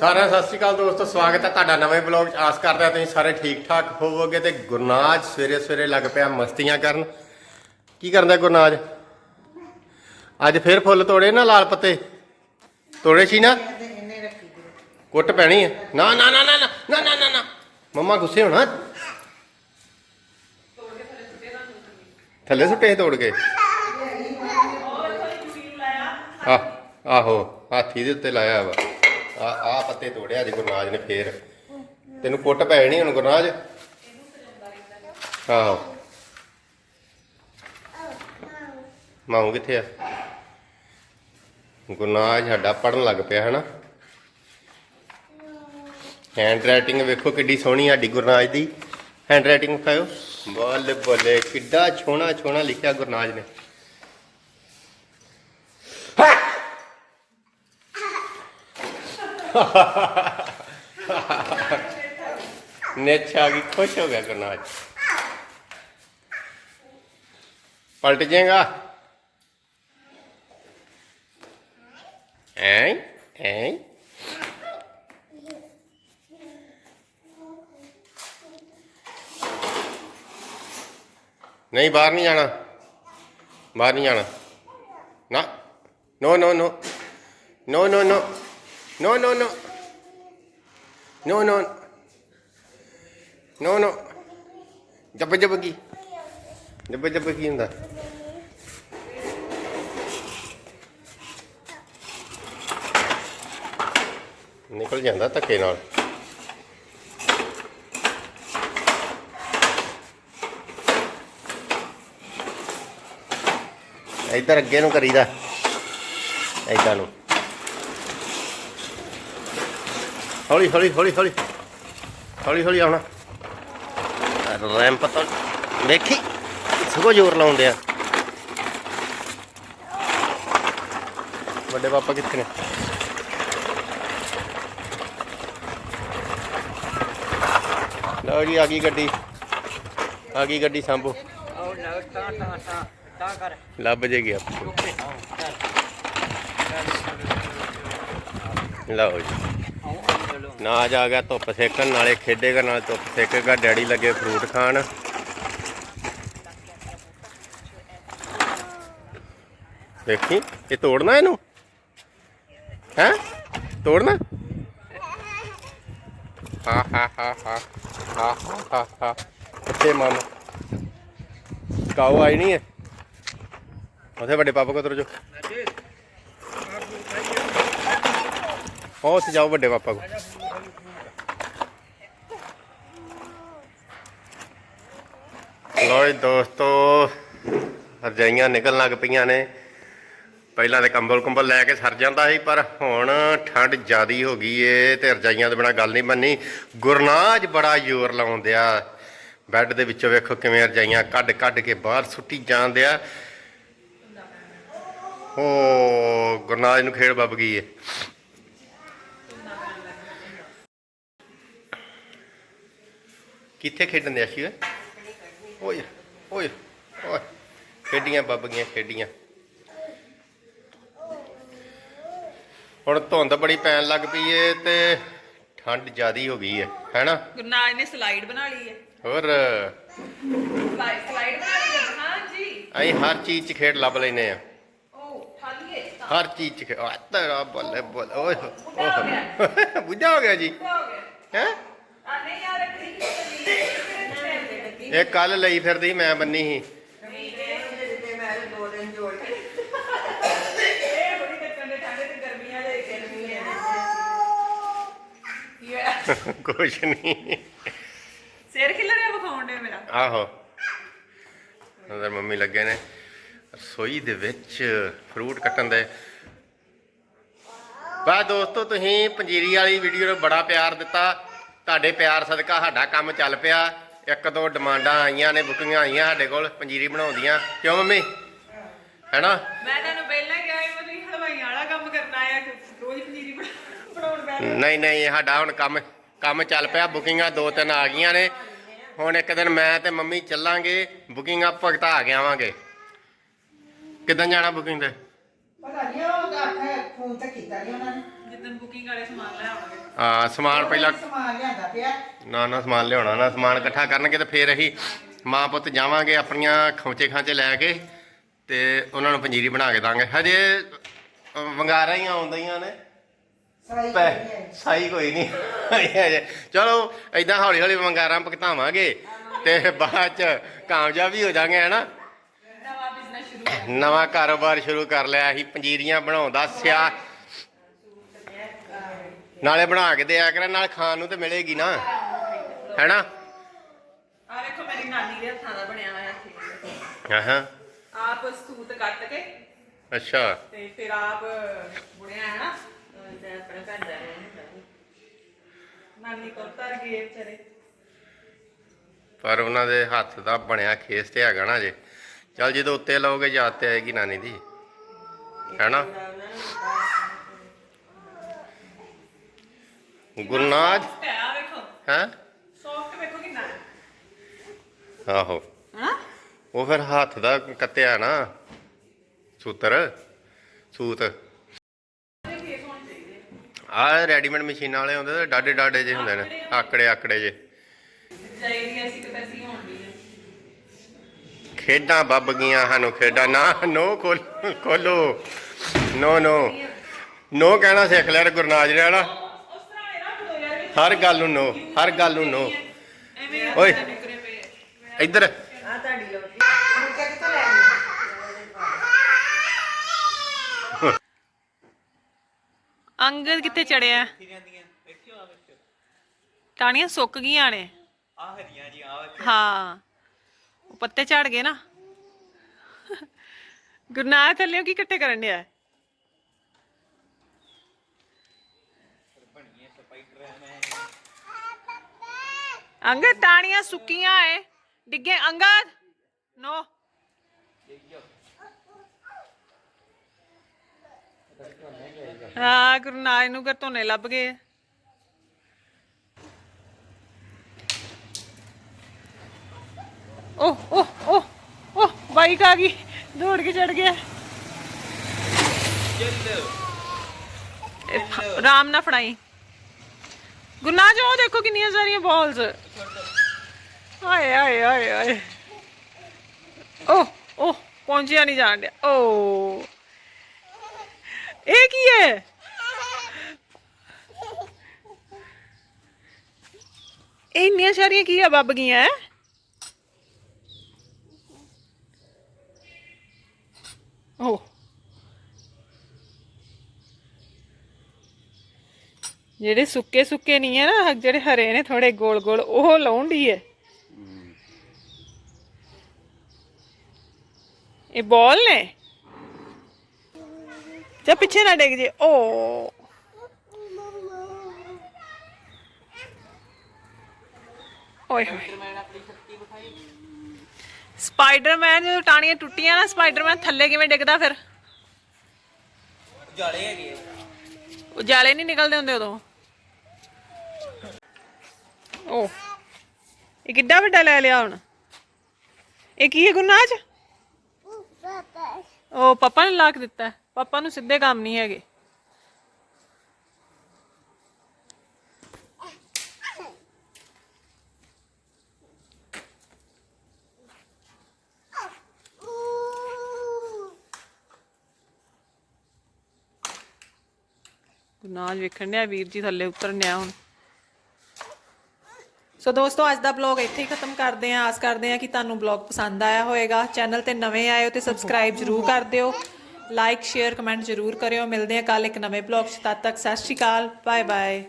ਸਾਰਿਆਂ ਸਤਿ ਸ਼੍ਰੀ ਅਕਾਲ ਦੋਸਤੋ, ਸਵਾਗਤ ਹੈ ਤੁਹਾਡਾ ਨਵੇਂ ਬਲੌਗ 'ਚ। ਆਸ ਕਰਦੇ ਤੁਸੀਂ ਸਾਰੇ ਠੀਕ ਠਾਕ ਹੋਵੋਗੇ ਤੇ ਗੁਰਨਾਜ ਸਵੇਰੇ ਸਵੇਰੇ ਲੱਗ ਪਿਆ ਮਸਤੀਆਂ ਕਰਨ। ਕੀ ਕਰਦਾ ਗੁਰਨਾਜ? ਅੱਜ ਫੇਰ ਫੁੱਲ ਤੋੜੇ ਨਾ ਲਾਲ ਪੱਤੇ? ਤੋੜੇ ਸੀ ਨਾ? ਕੁੱਟ ਪੈਣੀ ਹੈ ਨਾ ਨਾ ਨਾ ਨਾ ਨਾ ਨਾ ਨਾ ਨਾ ਮੰਮਾ ਗੁੱਸੇ ਹੋਣਾ? ਥੱਲੇ ਸੁੱਟੇ ਸੀ ਤੋੜ ਕੇ? ਆਹੋ, ਹਾਥੀ ਦੇ ਉੱਤੇ ਲਾਇਆ ਵਾ। ਆ ਆ ਪੱਤੇ ਤੋੜਿਆ ਅੱਜ ਗੁਰਨਾਜ ਨੇ ਫੇਰ। ਤੈਨੂੰ ਕੁੱਟ ਪੈ ਨਹੀਂ ਹੁਣ ਗੁਰਨਾਜ? ਆਹੋ। ਮਾਉ ਕਿੱਥੇ ਆ? ਗੁਰਨਾਜ ਸਾਡਾ ਪੜਨ ਲੱਗ ਪਿਆ, ਹਨਾ? ਹੈਂਡ ਰਾਈਟਿੰਗ ਵੇਖੋ ਕਿੱਡੀ ਸੋਹਣੀ ਸਾਡੀ ਗੁਰਨਾਜ ਦੀ। ਹੈਂਡ ਰਾਈਟਿੰਗ ਖਾਓ ਬੱਲੇ ਬੱਲੇ, ਕਿੱਡਾ ਛੋਣਾ ਛੋਣਾ ਲਿਖਿਆ ਗੁਰਨਾਜ ਨੇ। ਨੇਛ ਆ ਗਈ, ਖੁਸ਼ ਹੋ ਗਿਆ ਗੁਰਨਾਜ ਪਲਟ ਜਾਏਗਾ? ਐਂ ਐਂ। ਨਹੀਂ, ਬਾਹਰ ਨਹੀਂ ਜਾਣਾ। ਬਾਹਰ ਨਹੀਂ ਜਾਣਾ। ਨਾ। ਨੋ ਨੋ ਨੋ। ਨੋ ਨੋ ਨੋ। No, no, no. No, no. No, no. Jumpa, jumpa pergi. Jumpa, jumpa pergi entah. निकल जाता धक्के नाल इधर अगे करीदा इदा ਹੌਲੀ ਹੌਲੀ ਹੌਲੀ ਹੌਲੀ। ਹੌਲੀ ਹੌਲੀ ਆਉਣਾ। ਰੈਂਪ ਤੋਂ ਦੇਖੀ ਸਗੋਂ ਜ਼ੋਰ ਲਾਉਂਦੇ ਆ। ਵੱਡੇ ਪਾਪਾ ਕਿੱਥੇ ਨੇ? ਲਓ ਜੀ, ਆ ਗਈ ਗੱਡੀ। ਆ ਗਈ ਗੱਡੀ ਸੰਭੋ। ਲੱਭ ਜੇਗੀ ਆਪਕੋ ਲਓ ਜੀ। ਆਉਂ ਚਲੋ ਗਿਆ ਧੁੱਪ ਸੇਕਣ, ਨਾਲੇ ਖੇਡੇਗਾ, ਨਾਲ ਧੁੱਪ ਸੇਕੇਗਾ। ਡੈਡੀ ਲੱਗੇ ਫਰੂਟ ਖਾਣ। ਦੇਖੀ, ਇਹ ਤੋੜਨਾ ਇਹਨੂੰ? ਹੈ? ਤੋੜਨਾ? ਹਾ ਹਾ ਹਾ ਹਾ ਹਾ ਹਾ ਹਾ। ਕਿੱਥੇ ਮਮ। ਕਾਉ ਆਈ ਨਹੀਂ ਹੈ ਉਥੇ ਵੱਡੇ ਪਾਪਾ ਕੋਲ ਤੁਰ ਜੋ ਉਹ ਉੱਥੇ ਜਾਓ ਵੱਡੇ ਪਾਪਾ ਕੋਲ। ਲੋ ਜੀ ਦੋਸਤੋ, ਰਜਾਈਆਂ ਨਿਕਲਣ ਲੱਗ ਪਈਆਂ ਨੇ। ਪਹਿਲਾਂ ਤੇ ਕੰਬਲ ਕੰਬਲ ਲੈ ਕੇ ਸਰ ਜਾਂਦਾ ਸੀ, ਪਰ ਹੁਣ ਠੰਡ ਜ਼ਿਆਦੀ ਹੋ ਗਈ ਏ ਤੇ ਰਜਾਈਆਂ ਦੇ ਬਿਨਾ ਗੱਲ ਨਹੀਂ ਬੰਨੀ ਗੁਰਨਾਜ ਬੜਾ ਜ਼ੋਰ ਲਾਉਂਦਿਆ ਬੈੱਡ ਦੇ ਵਿੱਚੋਂ ਵੇਖੋ ਕਿਵੇਂ ਰਜਾਈਆਂ ਕੱਢ ਕੱਢ ਕੇ ਬਾਹਰ ਸੁੱਟੀ ਜਾਂਦਿਆ ਓ ਗੁਰਨਾਜ ਨੂੰ ਖੇਡ ਬੱਬ ਗਈ ਏ। ਕਿੱਥੇ ਖੇਡਣ ਦੇ ਸੀ ਓਏ? ਓਏ ਓਏ ਓਏ। ਖੇਡੀਆਂ ਬੱਬ ਗਈਆਂ ਖੇਡੀਆਂ। ਹੁਣ ਧੁੰਦ ਬੜੀ ਪੈਣ ਲੱਗ ਪਈ ਏ ਤੇ ਠੰਡ ਜ਼ਿਆਦੀ ਹੋ ਗਈ ਏ ਹੈਨਾ? ਗੁਰਨਾਜ ਨੇ ਸਲਾਈਡ ਬਣਾ ਲਈ ਹੈ ਹੋਰ? ਸਲਾਈਡ ਸਲਾਈਡ ਬਣਾ ਲਈ ਹੈ ਹਾਂ ਜੀ। ਅਸੀਂ ਹਰ ਚੀਜ਼ 'ਚ ਖੇਡ ਲੱਭ ਲੈਨੇ ਆ। ਹਰ ਚੀਜ਼ 'ਚ ਖੇ- ਆ ਤੇਰਾ ਬੱਲੇ ਬੱਲੇ। ਓਏ ਹੋ- ਬੁੱਢਾ ਹੋ ਓਏ ਬੁੱਢਾ ਹੋ ਗਿਆ ਜੀ। ਹੋ? ਇਹ ਕੱਲ ਲਈ ਫਿਰਦੀ ਮੈਂ ਬੰਨੀ ਸੀ। ਕੁਛ ਨਹੀਂ ਸਿਰ ਖਿਲ ਰਿਹਾ ਵਿਖਾਉਣ ਦੇ ਮੇਰਾ। ਆਹੋ। ਅੰਦਰ ਮੰਮੀ ਲੱਗੇ ਨੇ ਰਸੋਈ ਦੇ ਵਿੱਚ ਫਰੂਟ ਕੱਟਣ ਦੇ। ਬਾ ਦੋਸਤੋ ਤੁਸੀਂ ਪੰਜੀਰੀ ਵਾਲੀ ਵੀਡੀਓ ਨੂੰ ਬੜਾ ਪਿਆਰ ਦਿੱਤਾ। ਤੁਹਾਡੇ ਪਿਆਰ ਸਦਕਾ ਸਾਡਾ ਕੰਮ ਚੱਲ ਪਿਆ। ਇੱਕ ਦੋ ਡਿਮਾਂਡਾਂ ਆਈਆਂ ਨੇ ਬੁਕਿੰਗਾਂ ਆਈਆਂ ਸਾਡੇ ਕੋਲ ਪੰਜੀਰੀ ਬਣਾਉਂਦੀਆਂ। ਕਿਉਂ ਮੰਮੀ? ਹੈਨਾ? ਮੈਂ ਤੁਹਾਨੂੰ ਪਹਿਲਾਂ ਕਿਹਾ ਸੀ ਮੈਂ ਤੁਸੀਂ ਹਲਵਾਈਆਂ ਵਾਲਾ ਕੰਮ ਕਰਨਾ ਆ ਰੋਜ਼ ਬਣਾ- ਬਣਾਉਣ ਬੈਠ ਨਹੀਂ ਨਹੀਂ ਸਾਡਾ ਹੁਣ ਕੰਮ ਕੰਮ ਚੱਲ ਪਿਆ ਬੁਕਿੰਗਾਂ ਦੋ ਤਿੰਨ ਆ ਗਈਆਂ ਨੇ। ਹੁਣ ਇੱਕ ਦਿਨ ਮੈਂ ਤੇ ਮੰਮੀ ਚੱਲਾਂਗੇ ਬੁਕਿੰਗਾਂ ਭਗਤਾ ਕੇ ਆਵਾਂਗੇ। ਕਿੱਦਾਂ ਜਾਣਾ ਬੁਕਿੰਗ ਤੇ ਪਤਾ ਨਹੀਂ ਉਹ ਆਖਿਆ ਫੋਨ ਤੇ ਕੀਤਾ ਨਹੀਂ ਉਹਨਾਂ ਨੇ। ਜਿੱਦਣ ਬੁਕਿੰਗ ਵਾਲੇ ਸਮਾਨ ਲੈ ਆਵਾਂਗੇ ਆ ਸਮਾਨ ਪਹਿਲਾਂ ਸਮਾਨ ਲਿਆਂਦਾ ਪਿਆ। ਨਾ ਨਾ ਸਮਾਨ ਲਿਆਉਣਾ ਨਾ ਸਮਾਨ ਇਕੱਠਾ ਕਰਨਗੇ ਤੇ ਫੇਰ ਅਸੀਂ ਮਾਂ ਪੁੱਤ ਜਾਵਾਂਗੇ ਆਪਣੀਆਂ ਖੌਂਚੇ ਖਾਂਚੇ ਲੈ ਕੇ ਤੇ ਉਹਨਾਂ ਨੂੰ ਪੰਜੀਰੀ ਬਣਾ ਕੇ ਦਾਂਗੇ। ਹਜੇ ਵੰਗਾਰਾਂ ਹੀ ਆਉਂਦੀਆਂ ਨੇ। ਸਾਈ ਪੈ ਸਾਈ ਕੋਈ ਨਹੀਂ। ਹਜੇ। ਚਲੋ ਐਦਾਂ ਹੌਲੀ ਹੌਲੀ ਵੰਗਾਰਾਂ ਭੁਗਤਾਵਾਂਗੇ ਤੇ ਬਾਅਦ ਚ ਕਾਮਯਾਬ ਵੀ ਹੋ ਜਾਾਂਗੇ ਹਨਾ ਨਵਾਂ ਬਿਜ਼ਨਸ ਸ਼ੁਰੂ ਕਰ ਨਵਾਂ ਕਾਰੋਬਾਰ ਸ਼ੁਰੂ ਕਰ ਲਿਆ ਅਸੀਂ ਪੰਜੀਰੀਆਂ ਬਣਾਉਂਦਾ ਸਿਆ। ਨਾਲੇ ਬਣਾ ਕੇ ਦਿਆ ਕਰਾਂ ਨਾਲ ਖਾਣ ਨੂੰ ਤੇ ਮਿਲੇਗੀ ਨਾ ਹੈਨਾ? ਆ ਵੇਖੋ ਮੇਰੀ ਨਾਨੀ ਦੇ ਹੱਥਾਂ ਦਾ ਬਣਿਆ ਹੋਇਆ ਖੇਤ ਹਾਂ ਆਪ ਸੂਤ ਕੱਟ ਕੇ ਅੱਛਾ। ਤੇ ਫਿਰ ਆਪ ਬੁਣਿਆ ਹੈ ਨਾ ਤੇ ਆਪਣੇ ਘਰ ਜਾ ਰਹੇ ਨਾਨੀ ਕੋਲ ਤਰ ਗਏ ਵਿਚਾਰੇ। ਪਰ ਉਹਨਾਂ ਦੇ ਹੱਥ ਦਾ ਬਣਿਆ ਖੇਸ ਤੇ ਹੈਗਾ ਨਾ ਜੇ ਚਲ ਜਦੋਂ ਉੱਤੇ ਲਾਓਗੇ ਯਾਦ ਤੇ ਆਏਗੀ ਨਾਨੀ ਦੀ। ਹੈਨਾ? ਗੁਰਨਾਜ? ਹੈ? ਆ ਵੇਖੋ ਹੈ ਸੌਫਟ ਵੇਖੋ ਕਿੰਨਾ ਆਹੋ। ਹਨਾ ਉਹ ਫਿਰ ਹੱਥ ਦਾ ਕੱਤਿਆ ਨਾ, ਸੂਤਰ। ਸੂਤ। ਖੇਤ ਆਹ ਰੈਡੀਮੇਡ ਮਸ਼ੀਨਾਂ ਵਾਲੇ ਹੁੰਦੇ ਤੇ ਡਾਡੇ ਡਾਡੇ ਜੇ ਹੁੰਦੇ ਨੇ ਆਕੜੇ ਆਕੜੇ ਜੇ ਚਾਹੀਦੀ ਅਸੀਂ ਕਿਤੇ ਅਸੀਂ ਖੇਡਾਂ ਬੱਬ ਗਈਆਂ ਸਾਨੂੰ ਖੇਡਾਂ। ਨਾ ਨੋ ਖੋਲ- ਨੋ ਨੋ। ਨੋ ਕਹਿਣਾ ਸਿੱਖ ਲਿਆ ਗੁਰਨਾਜ ਨੇ ਹਨਾ। ਹਰ ਗੱਲ ਨੂੰ ਨੋ ਹਰ ਗੱਲ ਨੂੰ ਨੋ। ਓਏ। ਇੱਧਰ। ਆ ਤੁਹਾਡੀ ਲੋਟੀ ਮੁਰਗਾ ਕਿੱਥੋਂ ਲੈ ਗਈ ਅੰਗਦ ਕਿੱਥੇ ਚੜਿਆ? ਟਾਣੀਆਂ ਸੁੱਕ ਗਈਆਂ ਨੇ। ਆ ਹਰੀਆਂ ਜੀ ਆ ਹਾਂ। ਉਹ ਪੱਤੇ ਝਾੜ ਗਏ ਨਾ। ਗੁਰਨਾਥ ਥੱਲੇ ਕੀ ਇਕੱਠੇ ਕਰਨ ਡਿਆ? ਹੈ? ਟਾਣੀਆਂ ਸੁੱਕੀਆਂ ਏ ਡਿੱਗੇ ਅੰਗਦ ਨੋ। ਹਾਂ ਨਾਨਕ ਨੂੰ ਘਰ ਧੋਨੇ ਲੱਭ ਗਏ। ਓਹ ਓਹ ਓਹ ਓਹ ਬਾਈਕ ਆ ਗਈ ਦੌੜ ਕੇ ਚੜ ਗਿਆ ਇਹ ਫ- ਆਰਾਮ ਨਾਲ ਫੜਾਈ ਗੁਨਾਜ ਉਹ ਦੇਖੋ ਕਿੰਨੀਆਂ ਸਾਰੀਆਂ ਬਾਲਸ ਹਾਏ ਹਾਏ ਹਾਏ ਹਾਏ ਓਹ ਓਹ ਪਹੁੰਚਿਆ ਨਹੀਂ ਜਾਣ ਡਿਆ ਓ ਇਹ ਕੀ ਹੈ ਇਹ ਇੰਨੀਆਂ ਸਾਰੀਆਂ ਕੀ ਆ ਬੱਬ ਗਈਆਂ ਹੈ ਓ ਜਿਹੜੇ ਸੁੱਕੇ ਸੁੱਕੇ ਨਹੀਂ ਹੈ ਨਾ ਜਿਹੜੇ ਹਰੇ ਨੇ ਥੋੜੇ ਗੋਲ ਗੋਲ ਉਹ ਲਾਉਣ ਦੀ ਹੈ ਇਹ ਬਾਲ ਨੇ? ਜਾ ਪਿੱਛੇ ਨਾ ਡਿੱਗ ਜੇ। ਓ। ਓਏ ਹੋਏ। ਸਪਾਈਡਰਮੈਨ ਜਦੋਂ ਟਾਣੀਆਂ ਟੁੱਟੀਆਂ ਨਾ ਸਪਾਈਡਰਮੈਨ ਥੱਲੇ ਕਿਵੇਂ ਡਿੱਗਦਾ ਫਿਰ? ਜਾਲੇ ਹੈਗੇ ਉਹ ਜਾਲੇ ਨਹੀਂ ਨਿਕਲਦੇ ਹੁੰਦੇ ਉਦੋਂ। ਓ। ਇਹ ਕਿੱਡਾ ਵੱਡਾ ਲੈ ਲਿਆ ਹੁਣ? ਇਹ ਕੀ ਹੈ ਗੁਰਨਾਜ ਉਹ ਪਾਪਾ ਨੇ ਲਾ ਕੇ ਦਿੱਤਾ। ਪਾਪਾ ਨੂੰ ਸਿੱਧੇ ਕੰਮ ਨਹੀਂ ਹੈਗੇ। ਗੁਰਨਾਜ ਵੇਖਣ ਡਿਆ, ਵੀਰ ਜੀ ਥੱਲੇ ਉਤਰਨ ਡਿਆ ਹੁਣ। ਸੋ ਦੋਸਤੋ, ਅੱਜ ਦਾ ਬਲੌਗ ਇੱਥੇ ਹੀ ਖਤਮ ਕਰਦੇ ਹਾਂ। ਆਸ ਕਰਦੇ ਹਾਂ ਕਿ ਤੁਹਾਨੂੰ ਬਲੌਗ ਪਸੰਦ ਆਇਆ ਹੋਵੇਗਾ। ਚੈਨਲ ਤੇ ਨਵੇਂ ਆਏ ਹੋ ਤੇ ਸਬਸਕ੍ਰਾਈਬ ਜਰੂਰ ਕਰ ਦਿਓ। ਲਾਈਕ ਸ਼ੇਅਰ ਕਮੈਂਟ ਜਰੂਰ ਕਰਿਓ। ਮਿਲਦੇ ਹਾਂ ਕੱਲ ਇੱਕ ਨਵੇਂ ਬਲੌਗ 'ਚ। ਤਦ ਤੱਕ ਸਤਿ ਸ਼੍ਰੀ ਅਕਾਲ। Bye bye